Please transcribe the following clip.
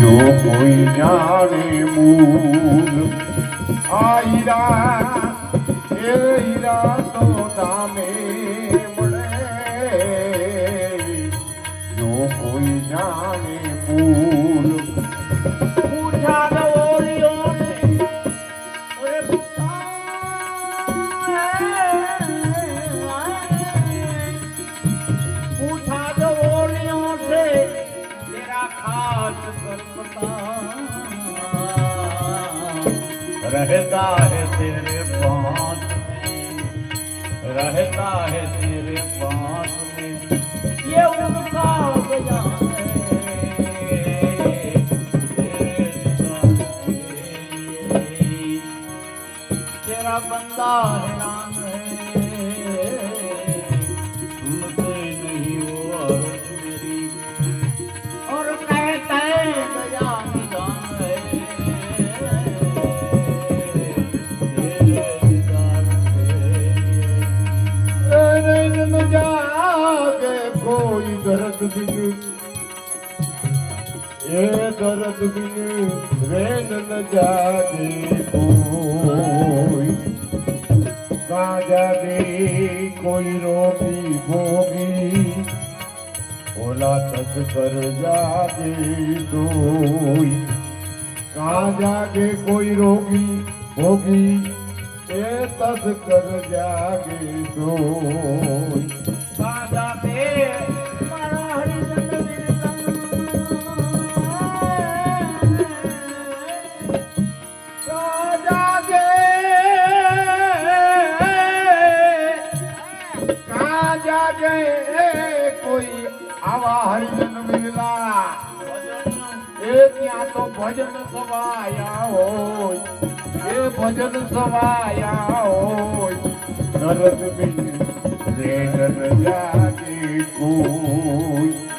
જો કોઈ જાણે મૂળ. આઈરા એ હીરા તો તામે મળે. જો કોઈ જાણે મૂળ. પૂછા रहता है तेरे पास में रहता है तेरे पास में ये उनका बयान है तेरे निगाह में तेरा बंदा हैरान है कोई दर्द बिन ये दर्द बिन रेन न जागे कोई। ना जागे कोई रोगी भोगी। ओला तक कर जागे दोई ना जागे कोई रोगी भोगी ए तस कर जागे दोई ना जागे જાગે કોઈ આવા હરિજન મિલા એ ત્યાં તો ભજન સવાયા હોય, એ ભજન સવાયા હોય. નરદ બિન રે નર જાગે કોઈ.